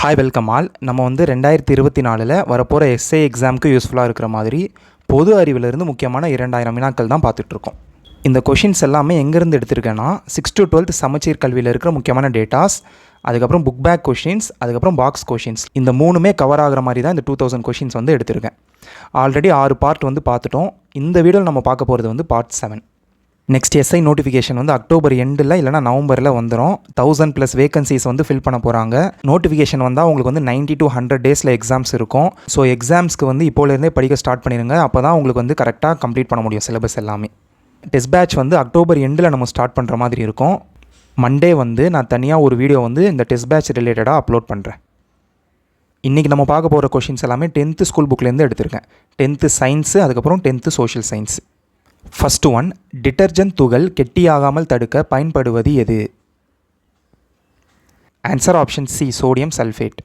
Hi welcome all நம்ம வந்து ரெண்டாயிரத்தி இருபத்தி நாலில் வரப்போகிற எஸ்ஏ எக்ஸாமுக்கு யூஸ்ஃபுல்லாக இருக்கிற மாதிரி பொது அறிவிலிருந்து முக்கியமான இரண்டாயிரம் வினாக்கள் தான் பார்த்துட்ருக்கோம். இந்த கொஷின்ஸ் எல்லாமே எங்கேருந்து எடுத்திருக்கேன்னா சிக்ஸ் டு டுவெல்த் சமச்சீர் கல்வியில் இருக்கிற முக்கியமான டேட்டாஸ் அதுக்கப்புறம் புக் பேக் கொஷின்ஸ் அதுக்கப்புறம் பாக்ஸ் கொஷின்ஸ் இந்த மூணுமே கவர் ஆகிற மாதிரி தான் இந்த டூ தௌசண்ட் கொஷின்ஸ் வந்து எடுத்திருக்கேன். ஆல்ரெடி ஆறு பார்ட் வந்து பார்த்துட்டோம். இந்த வீடியோவில் நம்ம பார்க்க போகிறது வந்து part seven next SI notification வந்து அக்டோபர் எண்டில் இல்லைனா நவம்பரில் வந்துடும் தௌசண்ட் ப்ளஸ் வேகன்சிஸ் வந்து ஃபில் பண்ண போகிறாங்க நோட்டிஃபிகேஷன் வந்தால் உங்களுக்கு வந்து நைன்டி டு ஹண்ட்ரட் டேஸில் எக்ஸாம்ஸ் இருக்கும். ஸோ எக்ஸாம்ஸ்க்கு வந்து இப்போலேருந்தே படிக்க ஸ்டார்ட் பண்ணிடுங்க அப்போ தான் உங்களுக்கு வந்து கரெக்டாக கம்ப்ளீட் பண்ண முடியும் சிலபஸ் எல்லாமே. டெஸ்ட் பேட்ச் வந்து அக்டோபர் எண்டில் நம்ம ஸ்டார்ட் பண்ணுற மாதிரி இருக்கும். மண்டே வந்து நான் தனியாக ஒரு வீடியோ வந்து இந்த டெஸ்ட் பேட்ச் ரிலேட்டடாக அப்லோட் பண்ணுறேன் இன்றைக்கி நம்ம பார்க்க போகிற கொஷின்ஸ் எல்லாமே டென்த்து ஸ்கூல் புக்லேருந்து எடுத்திருக்கேன். டென்த்து சயின்ஸு அதுக்கப்புறம் tenth social science first one detergent துகள் கெட்டியாகாமல் தடுக்க பயன்படுவது எது? Answer option C sodium sulphate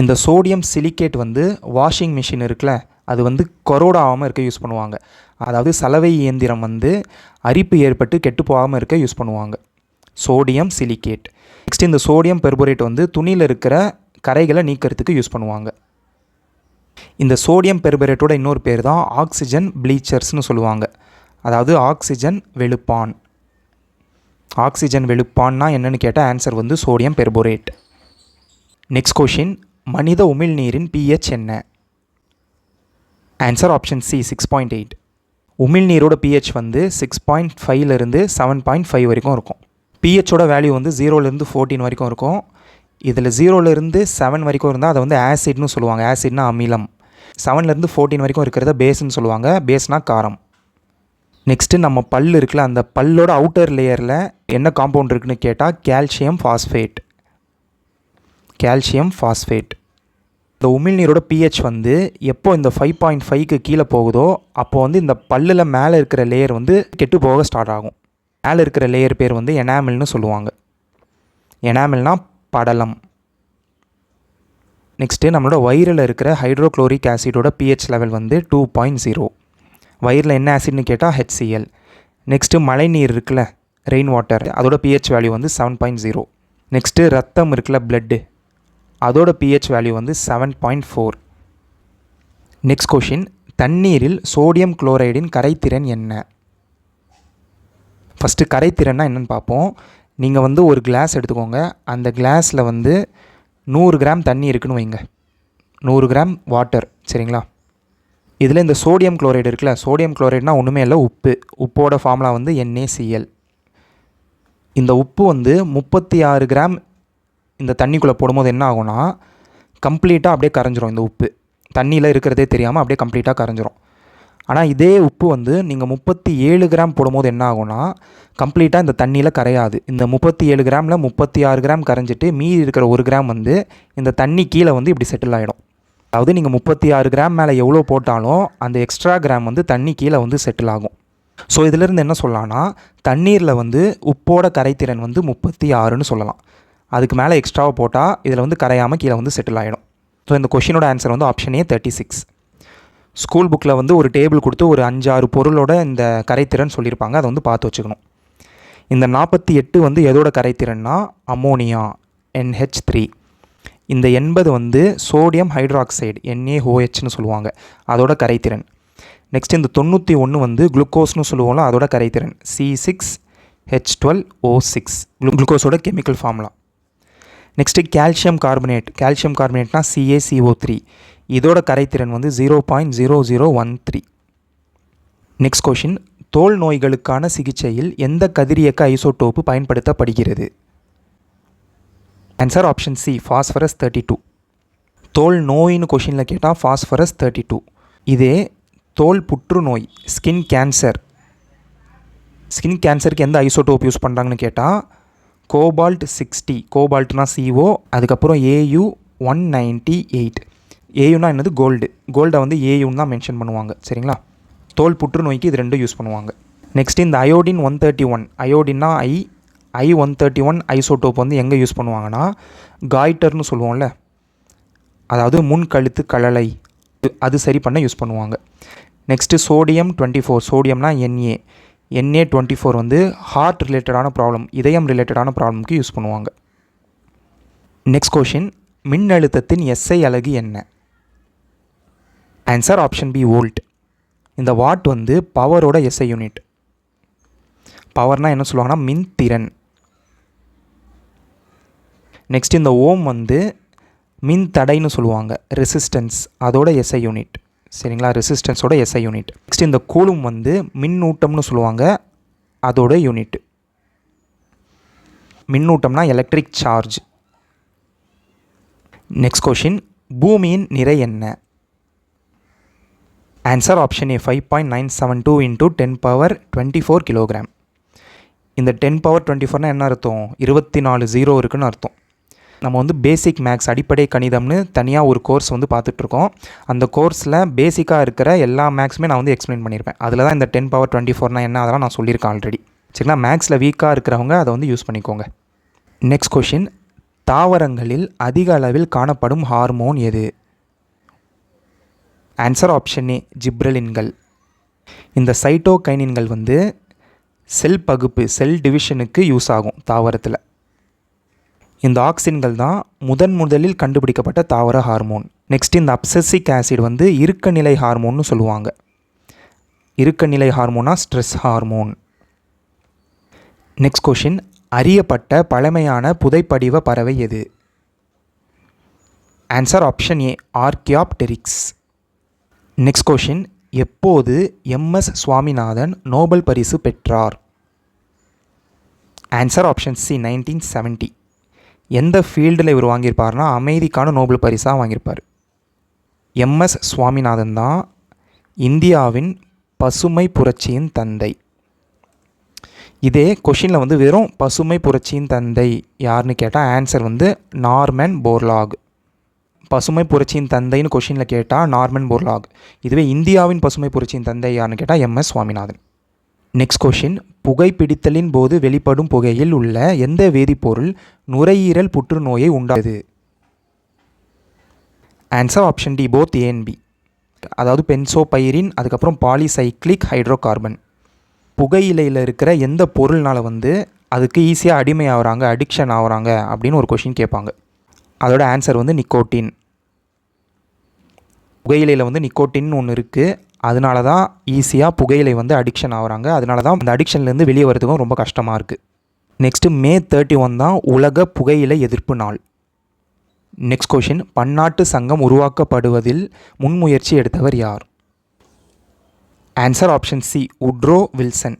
இந்த சோடியம் சிலிக்கேட் வந்து வாஷிங் மிஷின் இருக்குல்ல அது வந்து கொரோடாகாமல் இருக்க யூஸ் பண்ணுவாங்க. அதாவது சலவை இயந்திரம் வந்து அரிப்பு ஏற்பட்டு கெட்டு போகாமல் இருக்க யூஸ் பண்ணுவாங்க. சோடியம் சிலிக்கேட் நெக்ஸ்ட் இந்த சோடியம் பெர்போரேட் வந்து துணியில் இருக்கிற கரைகளை நீக்கிறதுக்கு யூஸ் பண்ணுவாங்க. இந்த சோடியம் பெர்பரேட்டோட இன்னொரு பேர் தான் ஆக்சிஜன் ப்ளீச்சர்ஸ்னு சொல்லுவாங்க. அதாவது ஆக்சிஜன் வெளுப்பான். ஆக்சிஜன் வெளுப்பான்னா என்னென்னு கேட்டால் ஆன்சர் வந்து சோடியம் பெர்போரேட். நெக்ஸ்ட் கொஷின் மனித உமிழ்நீரின் பிஹெச் என்ன? Answer option C six point eight. உமிழ்நீரோட pH வந்து சிக்ஸ் பாயிண்ட் ஃபைவ்லேருந்து செவன் பாயிண்ட் ஃபைவ் வரைக்கும் இருக்கும். பிஹெச்சோட வேல்யூ வந்து ஜீரோலேருந்து ஃபோர்டீன் வரைக்கும் இருக்கும். இதில் ஜீரோலேருந்து செவன் வரைக்கும் இருந்தால் அதை வந்து ஆசிட்னு சொல்லுவாங்க. ஆசிட்னா அமிலம். செவன்லேருந்து ஃபோர்டீன் வரைக்கும் இருக்கிறத பேஸ்ன்னு சொல்லுவாங்க. பேஸ்னால் காரம். நெக்ஸ்ட்டு நம்ம பல் இருக்குல்ல அந்த பல்லோட அவுட்டர் லேயரில் என்ன காம்பவுண்ட் இருக்குன்னு கேட்டால் கால்சியம் ஃபாஸ்ஃபேட் கால்சியம் ஃபாஸ்ஃபேட் இந்த உமிழ்நீரோட பிஹெச் வந்து எப்போ இந்த ஃபைவ் பாயிண்ட் ஃபைவ்க்கு கீழே போகுதோ அப்போ வந்து இந்த பல்லில் மேலே இருக்கிற லேயர் வந்து கெட்டு போக ஸ்டார்ட் ஆகும். மேலே இருக்கிற லேயர் பேர் வந்து எனாமில்னு சொல்லுவாங்க. எனாமில்னால் படலம். நெக்ஸ்ட்டு நம்மளோட வயிறில் இருக்கிற ஹைட்ரோக்ளோரிக் ஆசிடோட பிஹெச் லெவல் வந்து டூ பாயிண்ட் ஜீரோ வயிறில் என்ன ஆசிட்னு கேட்டால் ஹெச்சிஎல் நெக்ஸ்ட்டு மழைநீர் இருக்குல்ல ரெயின் வாட்டர் அதோட பிஹெச் வேல்யூ வந்து செவன் பாயிண்ட் ஜீரோ நெக்ஸ்ட்டு ரத்தம் இருக்குல்ல பிளட்டு அதோட பிஹெச் வேல்யூ வந்து seven point four next question தண்ணீரில் சோடியம் குளோரைடின் கரைத்திறன் என்ன? ஃபஸ்ட்டு கரைத்திறன்னா என்னென்னு பார்ப்போம். நீங்கள் வந்து ஒரு கிளாஸ் எடுத்துக்கோங்க. அந்த கிளாஸில் வந்து நூறு கிராம் தண்ணி இருக்குன்னு வைங்க. நூறு கிராம் வாட்டர் சரிங்களா? இதில் இந்த சோடியம் குளோரைடு இருக்குல்ல சோடியம் குளோரைடுனா ஒன்றுமே இல்லை உப்பு. உப்போட ஃபார்முலா வந்து என்ஏசிஎல் இந்த உப்பு வந்து முப்பத்தி ஆறு கிராம் இந்த தண்ணிக்குள்ளே போடும்போது என்ன ஆகும்னா கம்ப்ளீட்டாக அப்படியே கரைஞ்சிரும் இந்த உப்பு. தண்ணியில் இருக்கிறதே தெரியாமல் அப்படியே கம்ப்ளீட்டாக கரைஞ்சிரும். ஆனால் இதே உப்பு வந்து நீங்கள் முப்பத்தி ஏழு கிராம் போடும்போது என்ன ஆகும்னா கம்ப்ளீட்டாக இந்த தண்ணியில் கரையாது. இந்த முப்பத்தி ஏழு கிராமில் முப்பத்தி ஆறு கிராம் கரைஞ்சிட்டு மீதி இருக்கிற ஒரு கிராம் வந்து இந்த தண்ணி கீழே வந்து இப்படி செட்டில் ஆகிடும் அதாவது நீங்கள் முப்பத்தி ஆறு கிராம் மேலே எவ்வளோ போட்டாலும் அந்த எக்ஸ்ட்ரா கிராம் வந்து தண்ணி கீழே வந்து செட்டில் ஆகும். ஸோ இதிலேருந்து என்ன சொல்லலாம்னா தண்ணீரில் வந்து உப்போட கரைத்திறன் வந்து முப்பத்தி ஆறுன்னு சொல்லலாம். அதுக்கு மேலே எக்ஸ்ட்ராவாக போட்டால் இதில் வந்து கரையாமல் கீழே வந்து செட்டில் ஆகிடும் ஸோ இந்த கொஷினோட ஆன்சர் வந்து option A thirty six school புக்கில் வந்து ஒரு டேபிள் கொடுத்து ஒரு அஞ்சாறு பொருளோட இந்த கரைத்திறன் சொல்லியிருப்பாங்க. அதை வந்து பார்த்து வச்சுக்கணும். இந்த நாற்பத்தி எட்டு வந்து எதோட கரைத்திறன்னா? அமோனியா என்ஹெச் த்ரீ இந்த எண்பது வந்து சோடியம் ஹைட்ராக்சைடு NaOHன்னு சொல்லுவாங்க. அதோட கரைத்திறன். நெக்ஸ்ட் இந்த தொண்ணூற்றி ஒன்று வந்து குளுக்கோஸ்னு சொல்லுவோம்ல அதோட கரைத்திறன். C six H twelve O six குளுக்கோஸோட chemical formula next calcium carbonate calcium கார்பனேட்னா CaCO three இதோட கரைத்திறன் வந்து zero point zero zero one three next question தோல் நோய்களுக்கான சிகிச்சையில் எந்த கதிரியக்க ஐசோடோப்பு பயன்படுத்தப்படுகிறது? Answer option C phosphorus thirty two தோல் நோயின்னு கொஷினில் கேட்டால் ஃபாஸ்பரஸ் தேர்ட்டி டூ இதே தோல் புற்றுநோய் ஸ்கின் கேன்சர் ஸ்கின் கேன்சருக்கு எந்த ஐசோடோப் யூஸ் பண்ணுறாங்கன்னு கேட்டால் கோபால்ட் சிக்ஸ்டி கோபால்ட்னா சிஓ அதுக்கப்புறம் ஏயு ஒன் நைன்ட்டி எயிட் ஏயுனா என்னது? கோல்டு கோல்டை வந்து ஏயுன்னு தான் மென்ஷன் பண்ணுவாங்க. சரிங்களா? தோல் புற்றுநோய்க்கு இது ரெண்டும் யூஸ் பண்ணுவாங்க. நெக்ஸ்ட் இந்த iodine one thirty one அயோடின்னா I I one thirty one isotope வந்து எங்கே யூஸ் பண்ணுவாங்கன்னா காய்டர்னு சொல்லுவோம்ல. அதாவது முன் கழுத்து கழலை. அது சரி பண்ண யூஸ் பண்ணுவாங்க. நெக்ஸ்ட்டு சோடியம் டுவெண்ட்டி ஃபோர் சோடியம்னா என்ஏ என்ஏ டுவெண்ட்டி ஃபோர் வந்து ஹார்ட் ரிலேட்டடான ப்ராப்ளம் இதயம் ரிலேட்டடான ப்ராப்ளம்க்கு யூஸ் பண்ணுவாங்க. நெக்ஸ்ட் கொஷின் மின்னழுத்தத்தின் எஸ்ஐ அழகு என்ன? ஆன்சர் ஆப்ஷன் பி வோல்ட் இந்த வாட் வந்து பவரோட எஸ்ஐ யூனிட் பவர்னால் என்ன சொல்லுவாங்கன்னா மின் திறன் நெக்ஸ்ட் இந்த ஓம் வந்து மின் தடைன்னு சொல்லுவாங்க ரெசிஸ்டன்ஸ் அதோட எஸ்ஐ யூனிட் சரிங்களா? ரெசிஸ்டன்ஸோட எஸ்ஐ யூனிட் நெக்ஸ்ட் இந்த கூலும் வந்து மின்னூட்டம்னு சொல்லுவாங்க அதோட யூனிட் மின்னூட்டம்னா எலக்ட்ரிக் சார்ஜ் நெக்ஸ்ட் கொஷின் பூமியின் நிறை என்ன? Answer option A five point nine seven two into ten power twenty four kilogram இந்த டென் பவர் டுவெண்ட்டி ஃபோர்னால் என்ன அர்த்தம்? இருபத்தி நாலு ஜீரோ இருக்குன்னு அர்த்தம். நம்ம வந்து பேசிக் மேக்ஸ் அடிப்படை கணிதம்னு தனியாக ஒரு கோர்ஸ் வந்து பார்த்துட்ருக்கோம். அந்த கோர்ஸில் பேசிக்காக இருக்கிற எல்லா மேக்ஸுமே நான் வந்து எக்ஸ்பிளைன் பண்ணியிருப்பேன் அதில் தான் இந்த டென் பவர் டுவெண்ட்டி ஃபோர்னால் என்ன அதெல்லாம் நான் சொல்லியிருக்கேன் ஆல்ரெடி சரிங்களா? மேக்ஸில் வீக்காக இருக்கிறவங்க அதை வந்து யூஸ் பண்ணிக்கோங்க. நெக்ஸ்ட் கொஷின் தாவரங்களில் அதிக அளவில் காணப்படும் ஹார்மோன் எது? ஆன்சர் ஆப்ஷன் ஜிப்ரலின்கள். இந்த சைட்டோகைனின்கள் வந்து செல் பகுப்பு செல் டிவிஷனுக்கு யூஸ் ஆகும் தாவரத்தில். இந்த ஆக்சின்கள் தான் முதன் முதலில் கண்டுபிடிக்கப்பட்ட தாவர ஹார்மோன் நெக்ஸ்ட் இந்த அப்சசிக் ஆசிட் வந்து இறுக்க நிலை ஹார்மோன்னு சொல்லுவாங்க. இறுக்க நிலை ஹார்மோனா ஸ்ட்ரெஸ் ஹார்மோன் நெக்ஸ்ட் கொஷின் அறியப்பட்ட பழமையான புதைப்படிவ பறவை எது? Answer option A archaeopteryx next question எப்போது எம்எஸ் சுவாமிநாதன் நோபல் பரிசு பெற்றார்? Answer option C nineteen seventy எந்த ஃபீல்டில் இவர் வாங்கியிருப்பார்னா அமைதிக்கான நோபல் பரிசாக வாங்கியிருப்பார். எம்எஸ் சுவாமிநாதன் தான் இந்தியாவின் பசுமை புரட்சியின் தந்தை. இதே கொஷினில் வந்து வெறும் பசுமை புரட்சியின் தந்தை யாருன்னு கேட்டால் ஆன்சர் வந்து நார்மன் போர்லாக். பசுமை புரட்சியின் தந்தைன்னு கொஷினில் கேட்டால் நார்மன் போர்லாக். இதுவே இந்தியாவின் பசுமை புரட்சியின் தந்தை யாருன்னு கேட்டால் எம்எஸ் சுவாமிநாதன். நெக்ஸ்ட் கொஷின் புகைப்பிடித்தலின் போது வெளிப்படும் புகையில் உள்ள எந்த வேதிப்பொருள் நுரையீரல் புற்றுநோயை உண்டாது answer option D both A and B அதாவது பென்சோபைரின் அதுக்கப்புறம் பாலிசைக்ளிக் ஹைட்ரோ கார்பன் புகையிலையில் இருக்கிற எந்த பொருள்னால் வந்து அதுக்கு ஈஸியாக அடிமை ஆகிறாங்க அடிக்ஷன் ஆகுறாங்க அப்படின்னு ஒரு கொஷின் கேட்பாங்க. அதோட ஆன்சர் வந்து நிக்கோட்டின் புகையிலையில் வந்து நிக்கோட்டின் ஒன்று இருக்குது அதனால தான் ஈஸியாக புகையிலை வந்து அடிக்ஷன் ஆகுறாங்க. அதனால தான் அந்த அடிக்ஷன்லேருந்து வெளியே வரதுக்கும் ரொம்ப கஷ்டமாக இருக்குது நெக்ஸ்ட்டு மே தேர்ட்டி ஒன் தான் உலக புகையிலை எதிர்ப்பு நாள். நெக்ஸ்ட் கொஷின் பன்னாட்டு சங்கம் உருவாக்கப்படுவதில் முன்முயற்சி எடுத்தவர் யார்? Answer option C Woodrow Wilson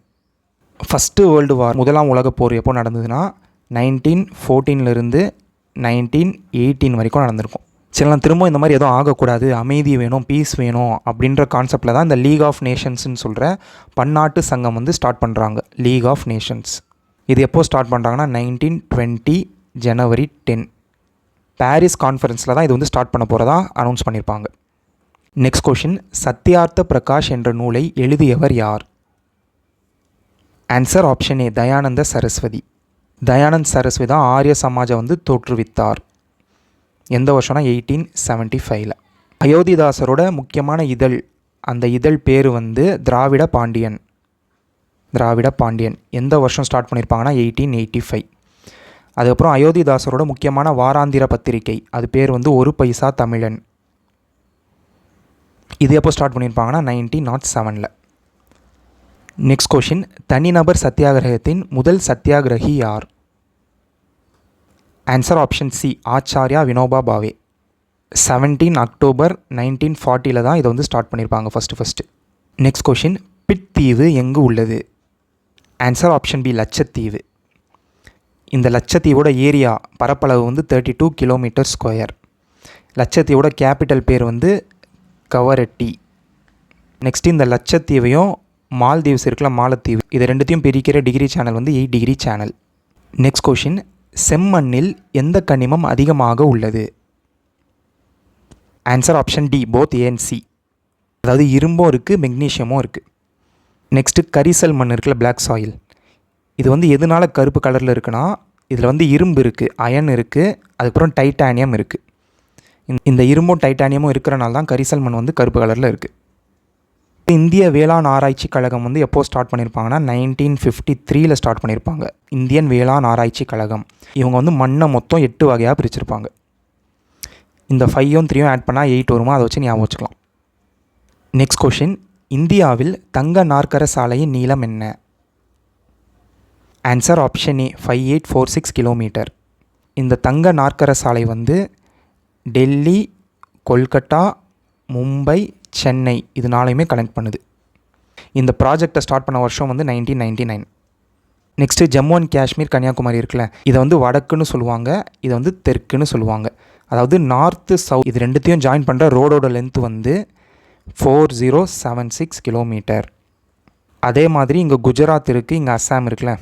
first world war முதலாம் உலகப் போர் எப்போ நடந்ததுன்னா நைன்டீன் ஃபோர்டீன்லேருந்து நைன்டீன் எயிட்டீன் வரைக்கும் நடந்திருக்கும். சரி நான் திரும்ப இந்த மாதிரி எதுவும் ஆகக்கூடாது அமைதி வேணும் பீஸ் வேணும் அப்படின்ற கான்செப்டில் தான் இந்த லீக் ஆஃப் நேஷன்ஸ்னு சொல்கிற பன்னாட்டு சங்கம் வந்து ஸ்டார்ட் பண்ணுறாங்க லீக் ஆஃப் நேஷன்ஸ் இது எப்போது ஸ்டார்ட் பண்ணுறாங்கன்னா nineteen twenty January ten Paris கான்ஃபரன்ஸில் தான் இது வந்து ஸ்டார்ட் பண்ண போகிறதா அனௌன்ஸ் பண்ணியிருப்பாங்க நெக்ஸ்ட் கொஷின் சத்யார்த்த பிரகாஷ் என்ற நூலை எழுதியவர் யார்? Answer option A Dayananda Saraswati. Dayanand Saraswati தான் ஆரிய சமாஜை வந்து தோற்றுவித்தார். எந்த வருஷம்னா எயிட்டீன் செவன்ட்டி ஃபைவ்ல அயோத்திதாசரோட முக்கியமான இதழ் அந்த இதழ் பேர் வந்து திராவிட பாண்டியன். திராவிட பாண்டியன். எந்த வருஷம் ஸ்டார்ட் பண்ணியிருப்பாங்கன்னா எயிட்டீன் எயிட்டி ஃபைவ் அதுக்கப்புறம் அயோத்திதாசரோட முக்கியமான வாராந்திர பத்திரிகை அது பேர் வந்து ஒரு பைசா தமிழன். இது எப்போ ஸ்டார்ட் பண்ணியிருப்பாங்கன்னா நைன்டீன் நாட் செவனில் நெக்ஸ்ட் கொஷின் தனிநபர் சத்தியாகிரகத்தின் முதல் சத்தியாகிரகி யார்? Answer option C Acharya Vinoba Bhave. Seventeen October nineteen ஃபார்ட்டியில் தான் இதை வந்து ஸ்டார்ட் பண்ணியிருப்பாங்க first first next question Pitt தீவு எங்கு உள்ளது? ஆன்சர் ஆப்ஷன் பி லட்சத்தீவு. இந்த லட்சத்தீவோட ஏரியா பரப்பளவு வந்து தேர்ட்டி டூ கிலோமீட்டர் ஸ்கொயர் லட்சத்தீவோட கேபிட்டல் பேர் வந்து கவரட்டி. நெக்ஸ்ட் இந்த லட்சத்தீவையும் மால்தீவ்ஸ் இருக்குல்ல மாலத்தீவு இது ரெண்டுத்தையும் பிரிக்கிற டிகிரி சேனல் வந்து eight degree channel next question செம்மண்ணில் எந்த கனிமம் அதிகமாக உள்ளது? Answer option D both A and C அதாவது இரும்பும் இருக்குது மெக்னீஷியமும் இருக்குது நெக்ஸ்ட்டு கரிசல் மண் இருக்குல்ல பிளாக் சாயில் இது வந்து எதனால் கருப்பு கலரில் இருக்குன்னா இதில் வந்து இரும்பு இருக்குது அயன் இருக்குது அதுக்கப்புறம் டைட்டானியம் இருக்குது இந்த இரும்பும் டைட்டானியமும் இருக்கிறனால தான் கரிசல் மண் வந்து கருப்பு கலரில் இருக்குது இந்திய வேளாண் ஆராய்ச்சி கழகம் வந்து எப்போது ஸ்டார்ட் பண்ணியிருப்பாங்கன்னா நைன்டீன் ஃபிஃப்டி த்ரீல ஸ்டார்ட் பண்ணியிருப்பாங்க இந்தியன் வேளாண் ஆராய்ச்சி கழகம். இவங்க வந்து மண்ணை மொத்தம் எட்டு வகையாக பிரிச்சிருப்பாங்க. இந்த ஃபைவும் த்ரீயும் ஆட் பண்ணால் எயிட் வருமா? அதை வச்சு ஞாபகம் வச்சுக்கலாம். நெக்ஸ்ட் கொஷின் இந்தியாவில் தங்க நாற்கர சாலையின் நீளம் என்ன? Answer option A five eight four six kilometre இந்த தங்க நாற்கர சாலை வந்து டெல்லி கொல்கட்டா மும்பை சென்னை இது நாளையுமே கனெக்ட் பண்ணுது. இந்த ப்ராஜெக்டை ஸ்டார்ட் பண்ண வருஷம் வந்து nineteen ninety nine next Jammu and Kashmir Kanyakumari இருக்குல்ல இதை வந்து வடக்குன்னு சொல்லுவாங்க இதை வந்து தெற்குன்னு சொல்லுவாங்க. அதாவது நார்த்து சவுத் இது ரெண்டுத்தையும் ஜாயின் பண்ணுற ரோடோட லென்த் வந்து four zero seven six kilometre அதே மாதிரி இங்கே குஜராத் இருக்குது இங்கே அஸ்ஸாம் இருக்குல்ல.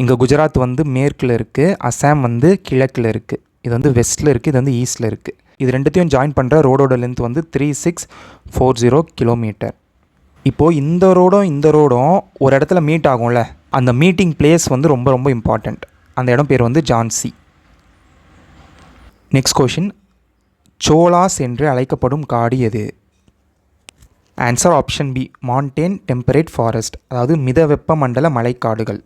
இங்கே குஜராத் வந்து மேற்கில் இருக்குது அஸ்ஸாம் வந்து கிழக்கில் இருக்குது இது வந்து வெஸ்ட்டில் இருக்குது இது வந்து ஈஸ்ட்டில் இருக்குது இது ரெண்டுத்தையும் ஜாயின் பண்ணுற ரோடோட லென்த் வந்து three six four zero kilometre இப்போது இந்த ரோடும் இந்த ரோடும் ஒரு இடத்துல மீட் ஆகும்ல அந்த மீட்டிங் பிளேஸ் வந்து ரொம்ப ரொம்ப இம்பார்ட்டண்ட் அந்த இடம் பேர் வந்து ஜான்சி நெக்ஸ்ட் கொஷின் சோலாஸ் என்று அழைக்கப்படும் காடு எது? Answer option B montane temperate forest அதாவது மித வெப்பமண்டல மலைக்காடுகள்.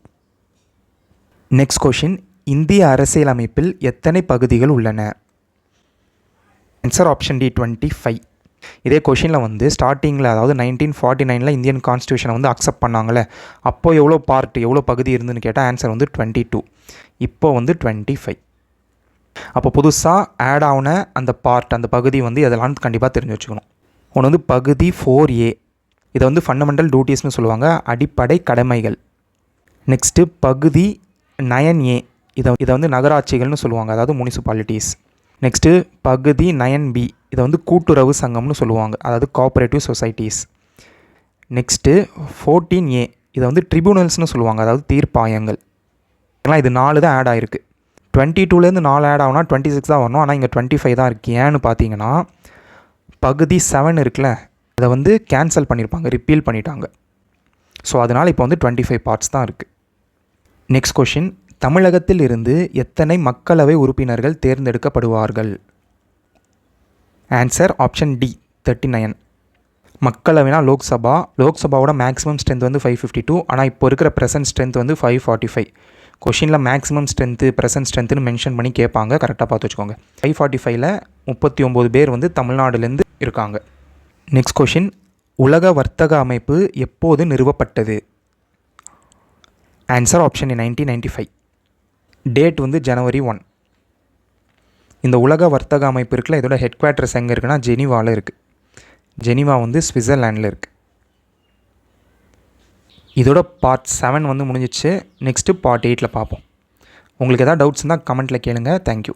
நெக்ஸ்ட் கொஷின் இந்திய அரசியலமைப்பில் எத்தனை பகுதிகள் உள்ளன? Answer option D twenty five இதே கொஷினில் வந்து ஸ்டார்டிங்கில் அதாவது நைன்டீன் ஃபார்ட்டி நைனில் இந்தியன் கான்ஸ்டியூஷனை வந்து அக்செப்ட் பண்ணாங்களே அப்போ எவ்வளோ பார்ட் எவ்வளோ பகுதி இருந்துன்னு கேட்டால் ஆன்சர் வந்து டுவெண்ட்டி டூ இப்போ வந்து டுவெண்ட்டி ஃபைவ் அப்போ புதுசாக ஆட் ஆன அந்த பார்ட் அந்த பகுதி வந்து இதெல்லாம் கண்டிப்பாக தெரிஞ்சு வச்சுக்கணும். ஒன்று வந்து பகுதி ஃபோர் ஏ இதை வந்து ஃபண்டமெண்டல் டியூட்டிஸ்னு சொல்லுவாங்க அடிப்படை கடமைகள். நெக்ஸ்ட்டு பகுதி நயன் ஏ இதை இதை வந்து நகராட்சிகள்னு சொல்லுவாங்க அதாவது முனிசிபாலிட்டிஸ் நெக்ஸ்ட்டு பகுதி நயன் பி இதை வந்து கூட்டுறவு சங்கம்னு சொல்லுவாங்க. அதாவது cooperative societies next fourteen A இதை வந்து ட்ரிபியூனல்ஸ்னு சொல்லுவாங்க. அதாவது தீர்ப்பாயங்கள். ஏன்னா இது நாலு தான் ஆட் ஆகிருக்கு டுவெண்ட்டி டூலேருந்து நாலு ஆட் ஆகுனா டுவெண்ட்டி சிக்ஸ் தான் வரணும். ஆனால் இங்கே டுவெண்ட்டி ஃபைவ் தான் இருக்குது ஏன்னு பார்த்தீங்கன்னா பகுதி செவன் இருக்குல்ல அதை வந்து கேன்சல் பண்ணியிருப்பாங்க ரிப்பீல் பண்ணிட்டாங்க. ஸோ அதனால் இப்போ வந்து டுவெண்ட்டி ஃபைவ் பார்ட்ஸ் தான் இருக்குது நெக்ஸ்ட் கொஷின் தமிழகத்தில் இருந்து எத்தனை மக்களவை உறுப்பினர்கள் தேர்ந்தெடுக்கப்படுவார்கள்? Answer option D thirty nine மக்களவைனா Lok Sabha லோக்சபாவோட மேக்ஸிமம் ஸ்ட்ரென்த் வந்து ஃபைவ் ஃபிஃப்டி டூ ஆனால் இப்போ இருக்கிற ப்ரெசன்ட் ஸ்ட்ரென்த் வந்து ஃபைவ் ஃபார்ட்டி ஃபைவ் கொஷினில் மேக்ஸிமம் ஸ்ட்ரென்த்து ப்ரெசன்ட் ஸ்ட்ரென்த்துன்னு மென்ஷன் பண்ணி கேட்பாங்க கரெக்டாக பார்த்து வச்சுக்கோங்க. ஃபைவ் ஃபார்ட்டி ஃபைவ்ல முப்பத்தி ஒம்பது பேர் வந்து தமிழ்நாடுலேருந்து இருக்காங்க. நெக்ஸ்ட் கொஷின் உலக வர்த்தக அமைப்பு எப்போது நிறுவப்பட்டது? Answer option nineteen ninety five date வந்து ஜனவரி ஒன் இந்த உலக வர்த்தக அமைப்பு இருக்குல்ல இதோட ஹெட் குவார்ட்டர்ஸ் எங்கே இருக்குன்னா ஜெனிவாவில் இருக்குது ஜெனிவா வந்து ஸ்விட்சர்லாண்டில் இருக்குது இதோட பார்ட் செவன் வந்து முடிஞ்சிச்சு. நெக்ஸ்ட்டு பார்ட் எயிட்டில் பார்ப்போம். உங்களுக்கு எதாவது டவுட்ஸ் இருந்தால் கமெண்ட்டில் கேளுங்கள் தேங்க்யூ